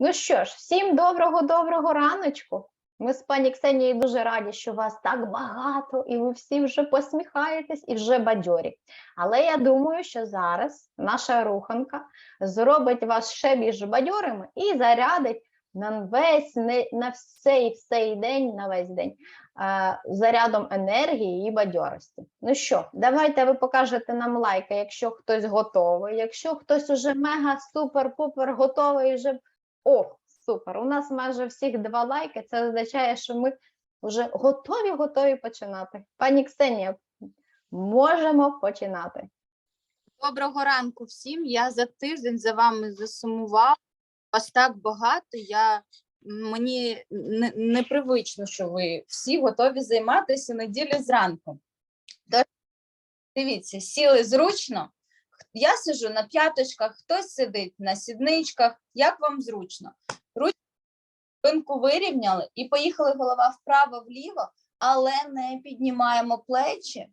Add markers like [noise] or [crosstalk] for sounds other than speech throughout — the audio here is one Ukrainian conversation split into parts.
Ну що ж, всім доброго-доброго раночку. Ми з пані Ксенією дуже раді, що вас так багато, і ви всі вже посміхаєтесь і вже бадьорі. Але я думаю, що зараз наша руханка зробить вас ще більш бадьорими і зарядить на весь на всей всей день, на весь день е, зарядом енергії і бадьорості. Ну що, давайте ви покажете нам лайки, якщо хтось готовий. Якщо хтось уже мега супер-пупер готовий, вже о, супер! У нас майже всіх два лайки. Це означає, що ми вже готові, готові починати. Пані Ксенія, можемо починати. Доброго ранку всім. Я за тиждень за вами засумувала. Вас так багато. Я мені не- непривично, що ви всі готові займатися неділю зранку. Тож, дивіться, сіли зручно. Я сиджу на п'яточках, хтось сидить на сідничках. Як вам зручно? Ручку вирівняли і поїхали голова вправо-вліво, але не піднімаємо плечі,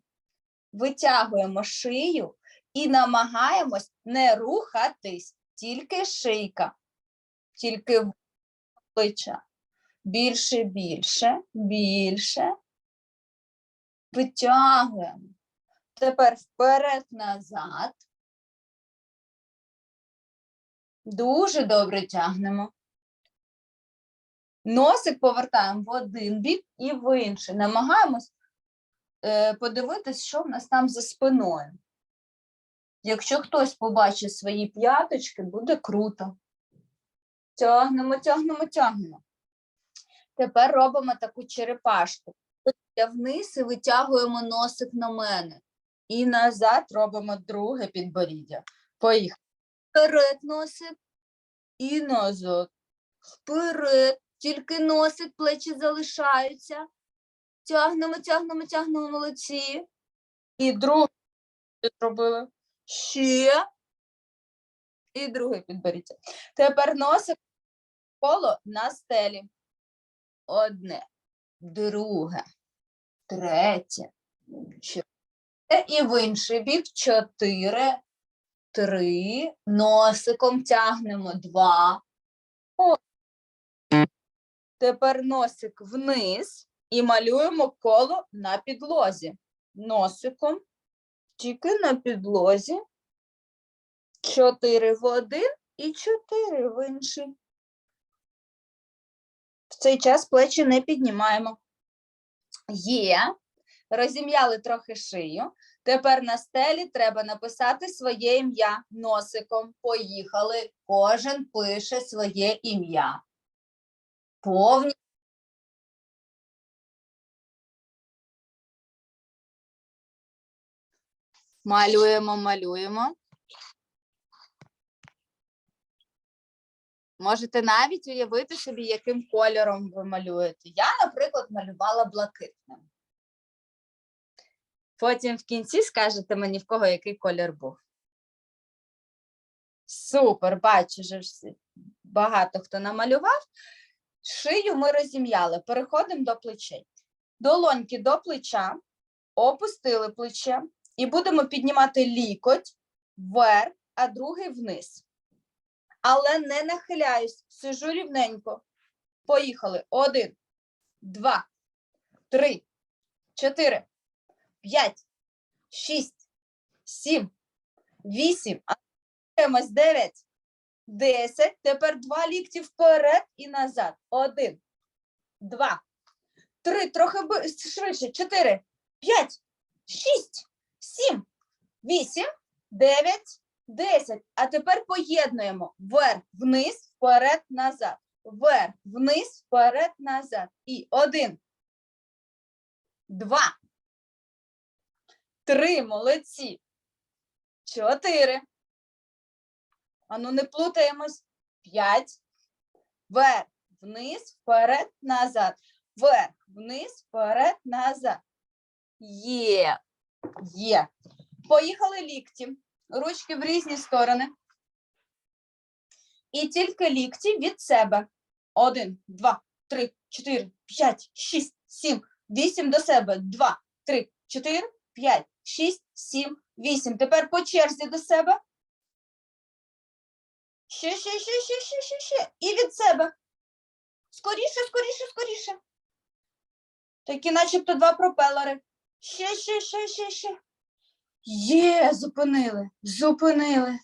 витягуємо шию і намагаємось не рухатись, тільки шийка, тільки плеча. Більше, більше, більше. Витягуємо. Тепер вперед-назад. Дуже добре тягнемо. Носик повертаємо в один бік і в інший. Намагаємось е, подивитись, що в нас там за спиною. Якщо хтось побачить свої п'яточки, буде круто. Тягнемо, тягнемо, тягнемо. Тепер робимо таку черепашку. Я вниз і витягуємо носик на мене. І назад робимо друге підборіддя. Поїхали. Вперед носик і назад. Вперед. Тільки носик, плечі залишаються. Тягнемо, тягнемо, тягнемо молодці. І друге зробили. Ще. І друге підберіться. Тепер носик коло на стелі. Одне, друге, третє, чотири. І в інший бік чотири, три. Носиком тягнемо два. О. Тепер носик вниз і малюємо коло на підлозі. Носиком тільки на підлозі. Чотири в один і чотири в інший. В цей час плечі не піднімаємо. Є. Розім'яли трохи шию. Тепер на стелі треба написати своє ім'я носиком. Поїхали. Кожен пише своє ім'я. Повні. Малюємо, малюємо. Можете навіть уявити собі, яким кольором ви малюєте. Я, наприклад, малювала блакитним. Потім в кінці скажете мені, в кого який колір був. Супер, бачу, вже багато хто намалював. Шию ми розім'яли. Переходимо до плечей. Долоньки до плеча, опустили плече і будемо піднімати лікоть вверх, а другий вниз але не нахиляюсь, сижу рівненько. Поїхали. Один, два, три, чотири, п'ять, шість, сім, вісім, а рухаємось, дев'ять, десять. Тепер два лікті вперед і назад. Один, два, три, трохи швидше, чотири, п'ять, шість, сім, вісім, дев'ять, 10. А тепер поєднуємо вверх, вниз, вперед, назад. Вверх, вниз, вперед, назад. І один, два, три, молодці. Чотири. Ану, не плутаємось. П'ять. Вверх, вниз, вперед, назад. Вверх, вниз, вперед, назад. Є. Є. Поїхали лікті ручки в різні сторони. І тільки лікті від себе. Один, два, три, чотири, п'ять, шість, сім, вісім до себе. Два, три, чотири, п'ять, шість, сім, вісім. Тепер по черзі до себе. Ще, ще, ще, ще, ще, ще, ще. І від себе. Скоріше, скоріше, скоріше. Такі начебто два пропелери. Ще, ще, ще, ще, ще. Є, зупинили, зупинили.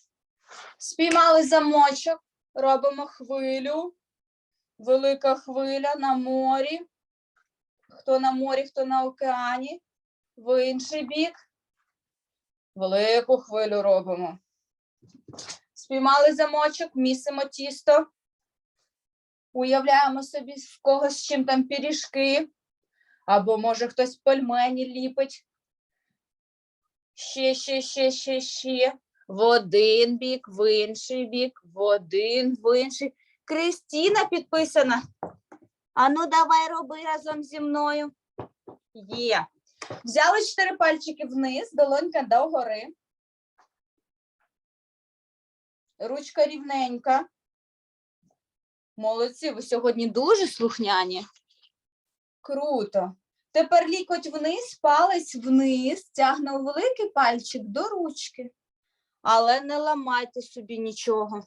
Спіймали замочок, робимо хвилю. Велика хвиля на морі. Хто на морі, хто на океані. В інший бік. Велику хвилю робимо. Спіймали замочок, місимо тісто. Уявляємо собі в когось з чим там пиріжки. Або може хтось пельмені ліпить. Ще, ще, ще, ще, ще. В один бік, в інший бік, в один, в інший. Кристіна підписана. Ану, давай роби разом зі мною. Є. Взяли чотири пальчики вниз, долонька догори. Ручка рівненька. Молодці, ви сьогодні дуже слухняні. Круто. Тепер лікоть вниз, палець вниз, тягнув великий пальчик до ручки. Але не ламайте собі нічого.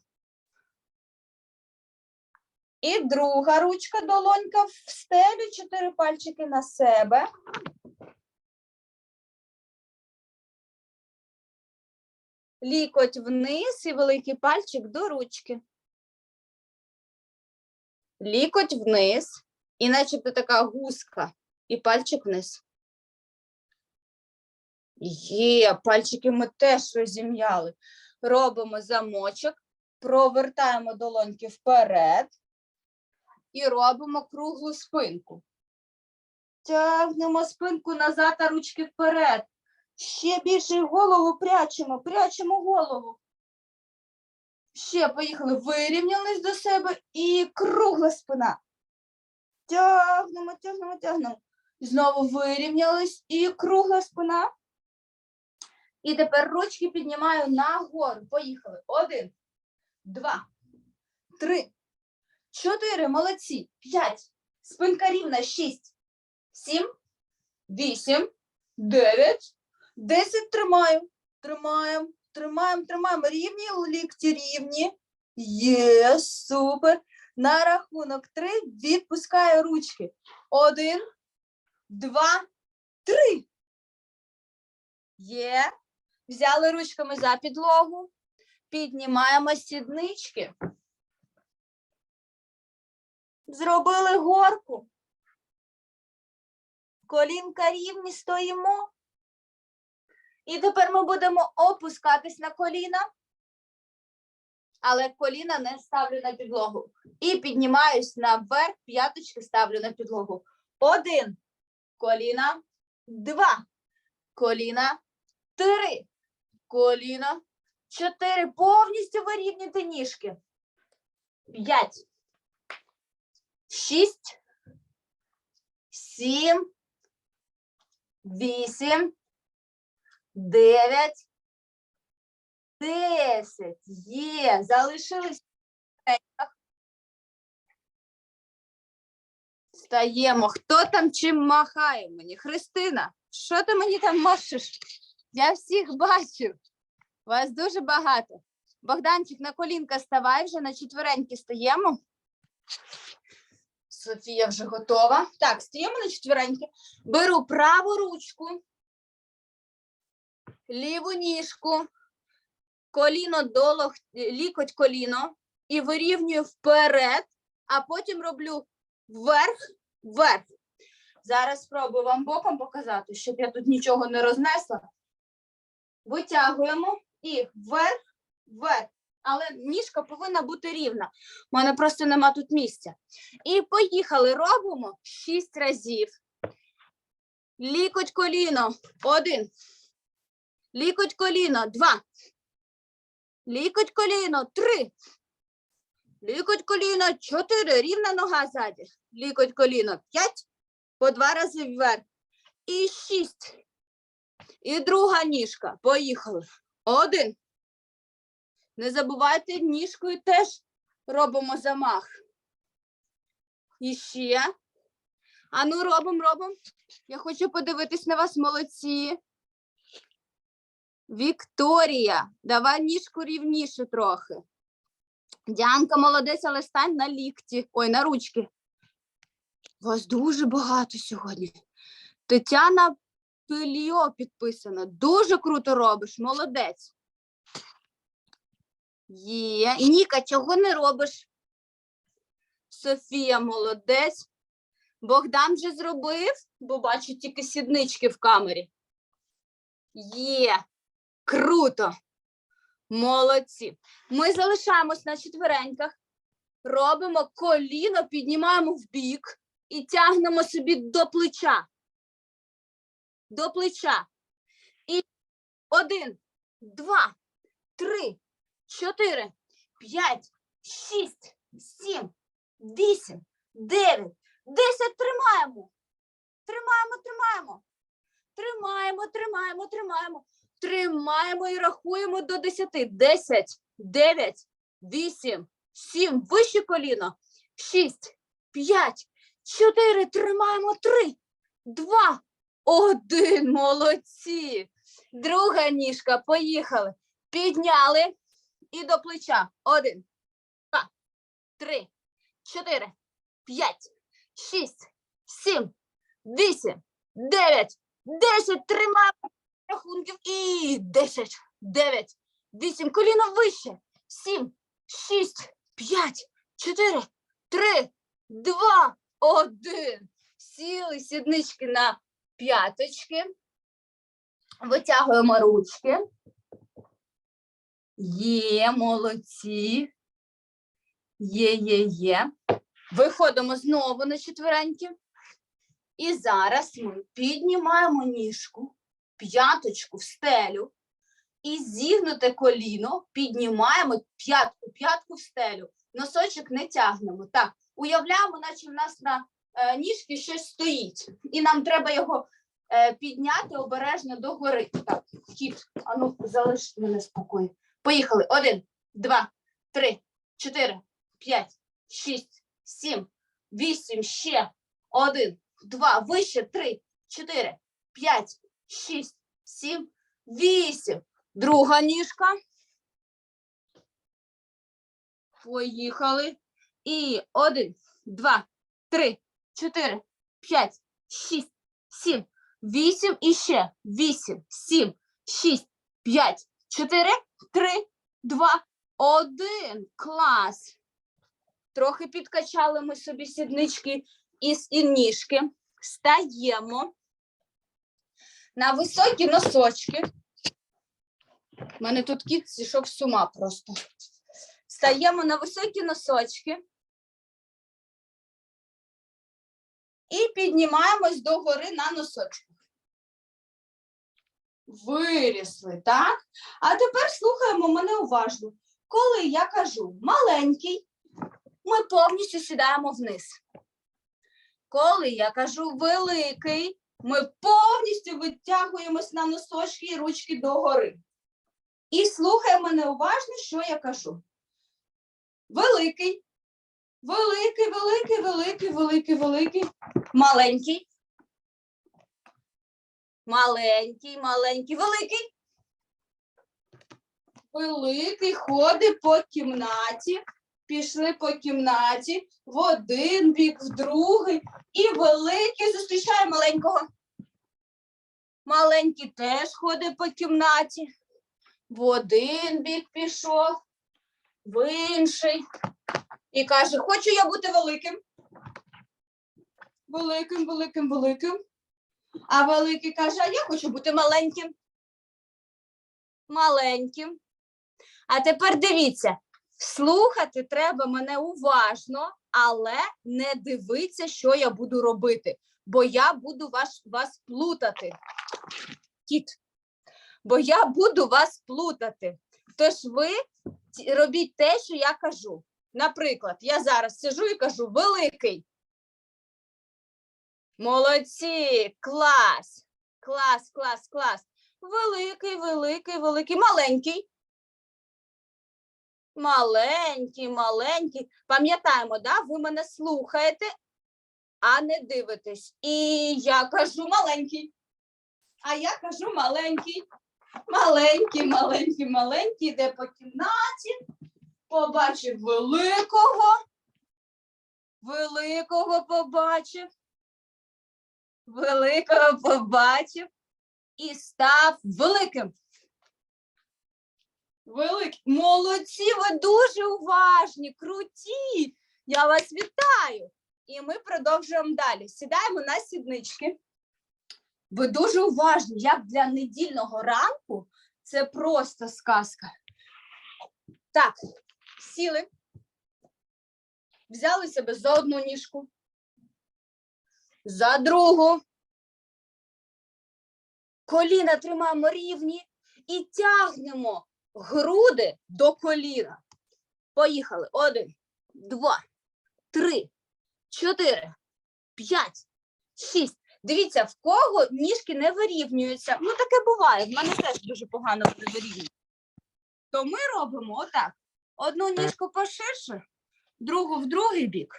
І друга ручка, долонька в стелю, чотири пальчики на себе. Лікоть вниз і великий пальчик до ручки. Лікоть вниз, і начебто така гуска, і пальчик вниз. Є, пальчики ми теж розім'яли. Робимо замочок, провертаємо долоньки вперед і робимо круглу спинку. Тягнемо спинку назад, а ручки вперед. Ще більше голову прячемо, прячемо голову. Ще поїхали, вирівнялись до себе і кругла спина. Тягнемо, тягнемо, тягнемо. Знову вирівнялись і кругла спина. І тепер ручки піднімаю нагору. Поїхали. Один, два, три, чотири. Молодці. П'ять. Спинка рівна. Шість, сім, вісім, дев'ять, десять. Тримаю. Тримаємо, тримаємо, тримаємо. Рівні лікті рівні. Є, супер. На рахунок три відпускаю ручки. Один, два, три. Є. Взяли ручками за підлогу. Піднімаємо сіднички. Зробили горку. Колінка рівні стоїмо. І тепер ми будемо опускатись на коліна. Але коліна не ставлю на підлогу. І піднімаюсь наверх, п'яточки ставлю на підлогу. Один. Коліна. Два. Коліна. Три. Коліна. Чотири. Повністю вирівнюйте ніжки. П'ять. Шість. Сім. Вісім. Дев'ять. Десять. Є. Залишились. Стаємо. Хто там чим махає мені? Христина, що ти мені там машеш? Я всіх бачу. Вас дуже багато. Богданчик, на колінка ставай, вже на четвереньки стаємо. Софія вже готова. Так, стаємо на четвереньки. Беру праву ручку, ліву ніжку, коліно до лох... лікоть коліно і вирівнюю вперед, а потім роблю вверх, вверх. Зараз спробую вам боком показати, щоб я тут нічого не рознесла. Витягуємо і вверх, вверх. Але ніжка повинна бути рівна. У мене просто нема тут місця. І поїхали. Робимо шість разів. Лікоть коліно. Один. Лікоть коліно. Два. Лікоть коліно. Три. Лікоть коліно. Чотири. Рівна нога ззаді. Лікоть коліно. П'ять. По два рази вверх. І шість. І друга ніжка. Поїхали. Один. Не забувайте, ніжкою теж робимо замах. І ще. Ану, робимо, робимо. Я хочу подивитись на вас, молодці. Вікторія, давай ніжку рівніше трохи. Діанка молодець, але стань на лікті. Ой, на ручки. Вас дуже багато сьогодні. Тетяна Пильо підписана. Дуже круто робиш, молодець. Є. Ніка, чого не робиш? Софія молодець. Богдан вже зробив, бо бачу тільки сіднички в камері. Є. Круто. Молодці. Ми залишаємось на четвереньках, робимо коліно, піднімаємо в бік і тягнемо собі до плеча. До плеча. І один, два, три, чотири, п'ять, шість, сім, вісім, дев'ять, десять. Тримаємо. Тримаємо, тримаємо. Тримаємо, тримаємо, тримаємо. Тримаємо і рахуємо до 10. 10, 9, 8, 7, вище коліно. 6, 5, 4, тримаємо 3, 2, 1. Молодці. Друга ніжка, поїхали. Підняли і до плеча. 1, 2, 3, 4, 5, 6, 7, 8, 9, 10. Тримаємо рахунків і 10, 9, 8, коліно вище, 7, 6, 5, 4, 3, 2, 1. Сіли сіднички на п'яточки. Витягуємо ручки. Є, молодці. Є, є, є. Виходимо знову на четвереньки. І зараз ми піднімаємо ніжку п'яточку в стелю і зігнуте коліно піднімаємо п'ятку, п'ятку в стелю. Носочок не тягнемо. Так, уявляємо, наче в нас на е, ніжки щось стоїть, і нам треба його е, підняти обережно догори. Так, кіт, а ну залиш мене спокою. Поїхали. Один, два, три, чотири, п'ять, шість, сім, вісім, ще. Один, два, вище, три, чотири, п'ять, шість, сім, вісім. Друга ніжка. Поїхали. І один, два, три, чотири, п'ять, шість, сім, вісім і ще. Вісім, сім, шість, п'ять, чотири, три, два, один. Клас. Трохи підкачали ми собі сіднички і, ніжки. Стаємо на високі носочки. У мене тут кіт зійшов з ума просто. Стаємо на високі носочки. І піднімаємось догори на носочках. Вирісли, так? А тепер слухаємо мене уважно. Коли я кажу маленький, ми повністю сідаємо вниз. Коли я кажу великий, ми повністю витягуємось на носочки і ручки догори. І слухай мене уважно, що я кажу. Великий, великий, великий, великий, великий, великий, маленький. Маленький, маленький, великий. Великий ходить по кімнаті. Пішли по кімнаті в один бік, в другий. І великий зустрічає маленького. Маленький теж ходить по кімнаті. В один бік пішов, в інший. І каже: Хочу я бути великим. Великим, великим, великим. А великий каже: А я хочу бути маленьким. Маленьким. А тепер дивіться, слухати треба мене уважно, але не дивитися, що я буду робити, бо я буду вас, вас плутати. Кіт. Бо я буду вас плутати. Тож ви робіть те, що я кажу. Наприклад, я зараз сижу і кажу великий. Молодці, клас, клас, клас, клас. Великий, великий, великий, маленький. Маленький, маленький. Пам'ятаємо, да? ви мене слухаєте, а не дивитесь. І я кажу маленький. А я кажу маленький. Маленький, маленький, маленький, йде по кімнаті, побачив великого, великого побачив, великого побачив і став великим. Великий. Молодці, ви дуже уважні, круті. Я вас вітаю. І ми продовжуємо далі. Сідаємо на сіднички. Ви дуже уважні, як для недільного ранку. Це просто сказка. Так, сіли. Взяли себе за одну ніжку, за другу. Коліна тримаємо рівні і тягнемо груди до коліна. Поїхали. Один, два, три, чотири, п'ять, шість. Дивіться, в кого ніжки не вирівнюються. Ну, таке буває. В мене теж дуже погано вони. То ми робимо отак: одну ніжку поширше, другу в другий бік.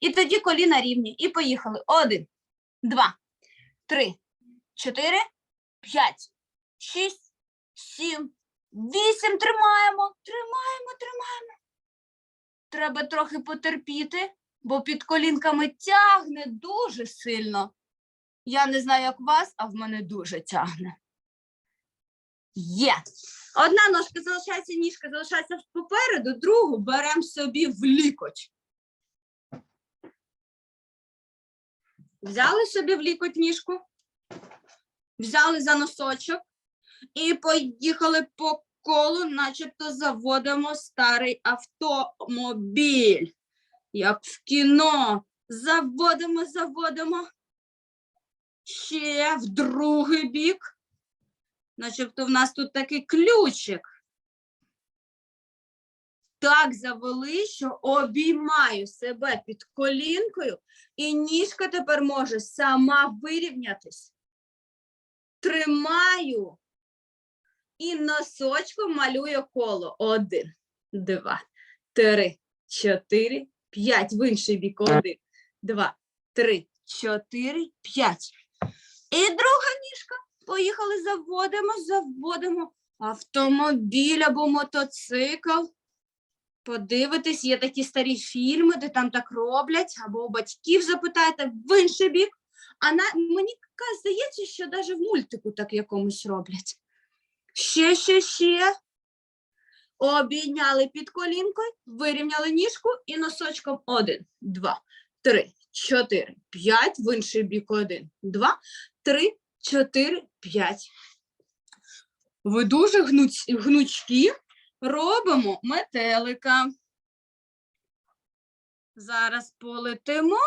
І тоді коліна рівні. І поїхали. Один, два, три, чотири, п'ять, шість, сім, вісім. Тримаємо, тримаємо, тримаємо. Треба трохи потерпіти, бо під колінками тягне дуже сильно. Я не знаю, як вас, а в мене дуже тягне. Є. Одна ножка залишається, ніжка залишається попереду, другу беремо собі в лікоть. Взяли собі в лікоть ніжку, взяли за носочок і поїхали по колу, начебто заводимо старий автомобіль. Як в кіно. Заводимо, заводимо. Ще в другий бік. Начебто в нас тут такий ключик. Так завели, що обіймаю себе під колінкою, і ніжка тепер може сама вирівнятись. Тримаю і носочком малюю коло. Один, два, три, чотири, п'ять. В інший бік. Один, два, три, чотири, п'ять. І друга ніжка. Поїхали, заводимо, заводимо автомобіль або мотоцикл. Подивитись, є такі старі фільми, де там так роблять, або у батьків запитаєте в інший бік. А на, мені здається, що навіть в мультику так якомусь роблять. Ще, ще, ще. Обійняли під колінкою, вирівняли ніжку і носочком один, два, три, чотири, п'ять. В інший бік один, два, три, чотири, п'ять. Ви дуже гнуч, гнучкі. Робимо метелика. Зараз полетимо.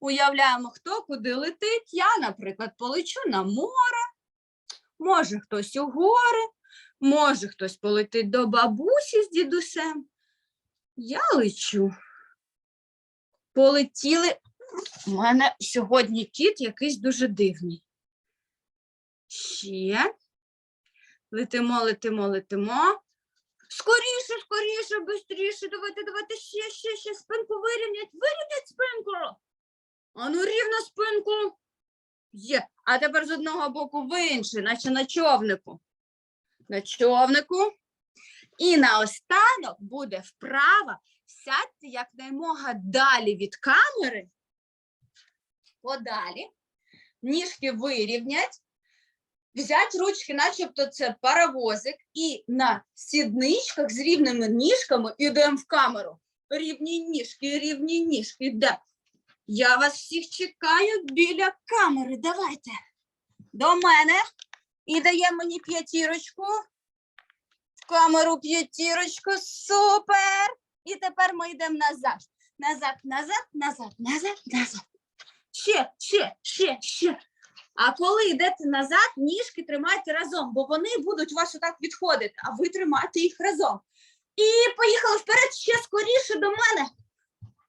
Уявляємо, хто куди летить. Я, наприклад, полечу на море. Може, хтось у гори, може, хтось полетить до бабусі з дідусем. Я лечу. Полетіли. У мене сьогодні кіт якийсь дуже дивний. Ще. Летимо, летимо, летимо. Скоріше, скоріше, бистріше. Давайте, давайте ще, ще, ще спинку вирівнять. Вирівнять спинку. Ану, рівно спинку. Є. А тепер з одного боку в інший, наче на човнику. На човнику. І наостанок буде вправа. Сядьте якнаймога далі від камери. Подалі. Ніжки вирівнять. Взять ручки, начебто це паровозик, і на сідничках з рівними ніжками йдемо в камеру. Рівні ніжки, рівні ніжки. Да. Я вас всіх чекаю біля камери. Давайте. До мене. І дає мені п'ятірочку. В камеру п'ятірочку. Супер. І тепер ми йдемо назад. Назад, назад, назад, назад, назад. Ще, ще, ще, ще. А коли йдете назад, ніжки тримайте разом, бо вони будуть вас отак відходити, а ви тримаєте їх разом. І поїхали вперед ще скоріше до мене.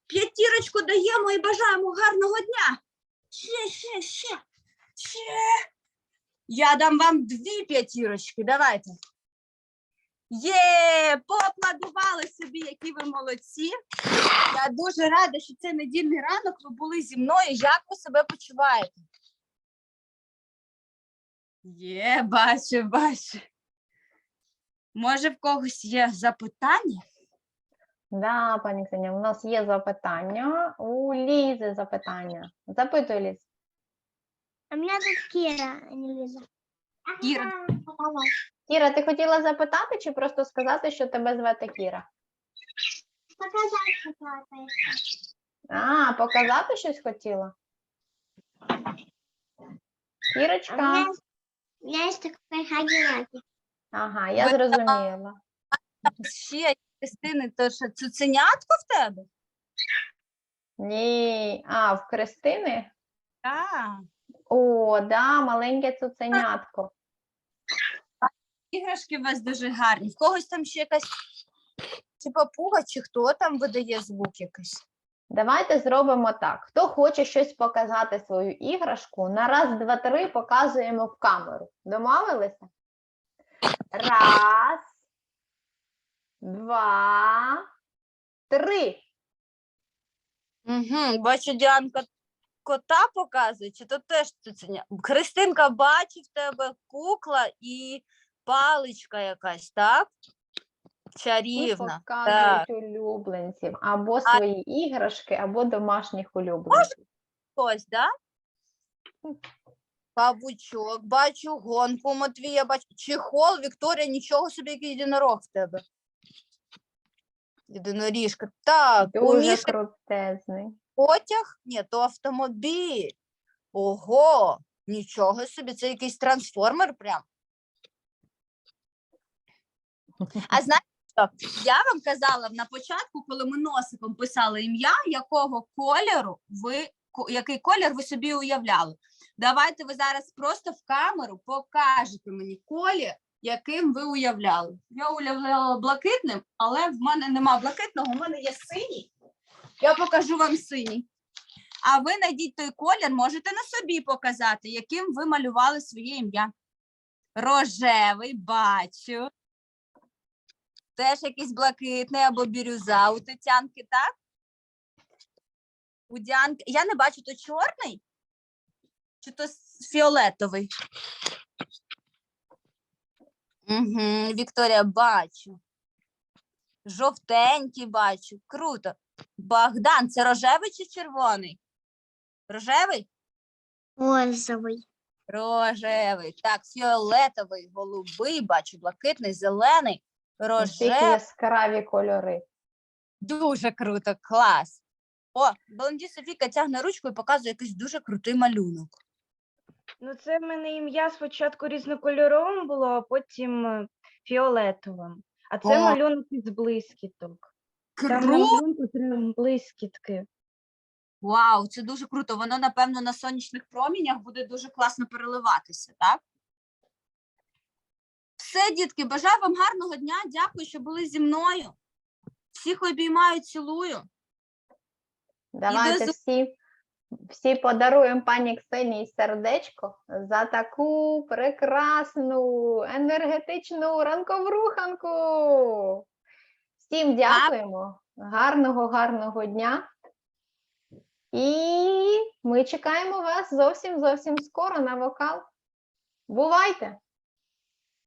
П'ятірочку даємо і бажаємо гарного дня. Ще, ще, ще, ще. Я дам вам дві п'ятірочки. Давайте. Є, поаплодували собі, які ви молодці. Я дуже рада, що це недільний ранок. Ви були зі мною. Як ви себе почуваєте? Є, бачу, бачу. Може, в когось є запитання? Да, пані Ксенія, у нас є запитання. У Лізи запитання. Запитуй, Ліз. А меня тут Кира, а не Лиза. Кира. Кіра, ти хотіла запитати чи просто сказати, що тебе звати Кіра? Показать хотела. А, показати щось хотіла? У Кірочка. у меня есть такой хагенатик. Ага, я Ви- зрозуміла. Ще Христини, то що цуценятко в тебе? Ні. А, в Кристини? Так. О, да, маленьке цуценятко. Іграшки у вас дуже гарні. В когось там ще якась чи папуга, чи хто там видає звук якийсь. Давайте зробимо так. Хто хоче щось показати свою іграшку, на раз, два, три показуємо в камеру. Домовилися? Раз, два, три. Угу, бачу, Діанка кота показує, чи то теж цуценя. Христинка, бачу в тебе кукла і паличка якась, так? Чарівна. показують улюбленців або свої іграшки, або домашніх улюбленців. Ось, да? Павучок, бачу гонку Матвія, бачу. Чехол, Вікторія, нічого собі, який єдинорог в тебе. Єдиноріжка. Так, у Дуже крутезний. Потяг? Ні, то автомобіль. Ого, нічого собі, це якийсь трансформер прям. А [laughs] знаєте що? Я вам казала на початку, коли ми носиком писали ім'я, якого кольору ви який колір ви собі уявляли. Давайте ви зараз просто в камеру покажете мені колір, яким ви уявляли. Я уявляла блакитним, але в мене нема блакитного, у мене є синій. Я покажу вам синій. А ви знайдіть той колір, можете на собі показати, яким ви малювали своє ім'я. Рожевий, бачу. Теж якийсь блакитний або бірюза у Тетянки, так? У Діанки. Я не бачу, то чорний? Чи то фіолетовий? Угу, Вікторія, бачу. Жовтенький бачу. Круто. Богдан, це рожевий чи червоний? Рожевий? Розовый. Рожевий. Так, фіолетовий, голубий, бачу, блакитний, зелений, Такі рожевий. яскраві кольори. Дуже круто, клас. О, Блонді Софіка тягне ручку і показує якийсь дуже крутий малюнок. Ну, це в мене ім'я спочатку різнокольоровим було, а потім е, фіолетовим. А це О. малюнок із блискіток. Там на малюнку блискітки. Вау, це дуже круто. Воно, напевно, на сонячних промінях буде дуже класно переливатися, так? Все, дітки, бажаю вам гарного дня. Дякую, що були зі мною. Всіх обіймаю, цілую. Давайте всі, всі подаруємо пані Ксенії сердечко за таку прекрасну енергетичну ранкову руханку. Всім дякуємо. Гарного, гарного дня. І ми чекаємо вас зовсім зовсім скоро на вокал. Бувайте!